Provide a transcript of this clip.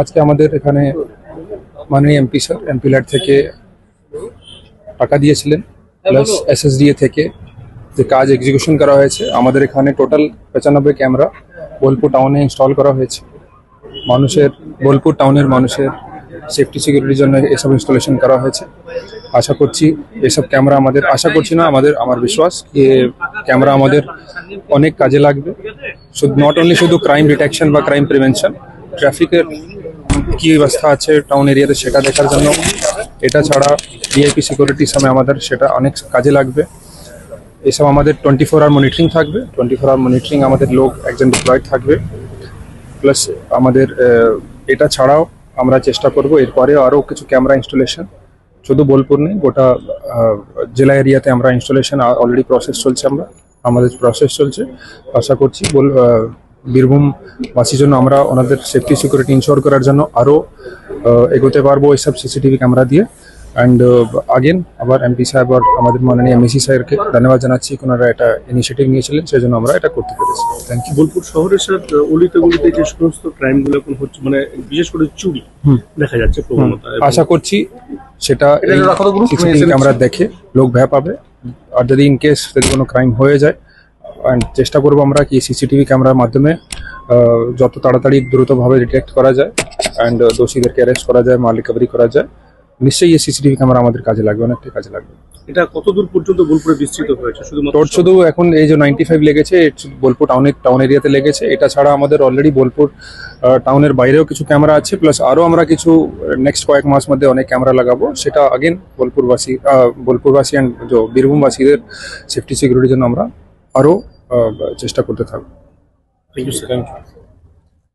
আজকে আমাদের এখানে মাননীয় এমপি স্যার, এমপি ল্যাড থেকে টাকা দিয়েছিলেন প্লাস এসএসডিএ থেকে যে কাজ এক্সিকিউশন করা হয়েছে। আমাদের এখানে টোটাল পঁচানব্বই ক্যামেরা বোলপুর টাউনে ইনস্টল করা হয়েছে। মানুষের, বোলপুর টাউনের মানুষের সেফটি সিকিউরিটির জন্য এসব ইনস্টলেশন করা হয়েছে। আশা করছি এসব ক্যামেরা আমাদের, আশা করছি না, আমাদের, আমার বিশ্বাস যে ক্যামেরা আমাদের অনেক কাজে লাগবে। নট অনলি শুধু ক্রাইম ডিটেকশন বা ক্রাইম প্রিভেনশন ট্রাফিকের কি ব্যবস্থা আছে টাউন এরিয়াতে সেটা দেখার জন্য। এটা ছাড়া ভিআইপি সিকিউরিটির সময় আমাদের সেটা অনেক কাজে লাগবে। এসব আমাদের টোয়েন্টি ফোর আওয়ার মনিটরিং থাকবে। টোয়েন্টি ফোর আওয়ার মনিটরিং আমাদের লোক একজন ডিপ্লয়েড থাকবে। প্লাস আমাদের এটা ছাড়াও আমরা চেষ্টা করব এরপরে আরও কিছু ক্যামেরা ইনস্টলেশন শুধু বোলপুর নেই, গোটা জেলা এরিয়াতে আমরা ইনস্টলেশন অলরেডি প্রসেস চলছে আমরা। আমাদের প্রসেস চলছে। আশা করছি বল আহ, বীরভূম বাসীর জন্য আমরা ওনাদের সেফটি সিকিউরিটি ইনশোর করার জন্য আরও এগোতে পারব এইসব সিসিটিভি ক্যামেরা দিয়ে। অ্যান্ড আগেন আবার এমপি সাহেব আর আমাদের মাননীয় এমএসি স্যারকে ধন্যবাদ জানাচ্ছি ওনারা এটা ইনিশিয়েটিভ নিয়েছিলেন সেই জন্য আমরা এটা করতে পেরেছি। থ্যাংক ইউ বোলপুর শহরের সাথে অলিতে গলিতে যে সমস্ত ক্রাইমগুলো এখন হচ্ছে মানে বিশেষ করে চুরি হুম। দেখা যাচ্ছে প্রবণতা আশা করছি সেটা ক্যামেরা দেখে লোক ভয় পাবে। আর যদি ইন কেস যদি কোনো ক্রাইম হয়ে যায় and চেষ্টা করব আমরা কি সিসিটিভি ক্যামেরার মাধ্যমে যত তাড়াতাড়ি দ্রুতভাবে ডিটেক্ট করা যায় অ্যান্ড দোষীদেরকে অ্যারেস্ট করা যায় মাল রিকভারি করা যায় নিশ্চয়ই এই সিসিটিভি ক্যামেরা আমাদের কাজে লাগবে অনেকটাই কাজে লাগবে। এটা কত দূর পর্যন্ত বোলপুরে বিস্তৃত হয়েছে? শুধুমাত্র তোর শুধু এখন এই যে নাইনটি ফাইভ লেগেছে বোলপুর টাউনে টাউন এরিয়াতে লেগেছে। এটা ছাড়া আমাদের অলরেডি বোলপুর টাউনের বাইরেও কিছু ক্যামেরা আছে প্লাস আরও আমরা কিছু নেক্সট কয়েক মাস মধ্যে অনেক ক্যামেরা লাগাবো। সেটা আগেন বোলপুরবাসী বোলপুরবাসী অ্যান্ড বীরভূমবাসীদের সেফটি সিকিউরিটির জন্য আমরা আরও চেষ্টা করতে থাকব। Thank you sir thank you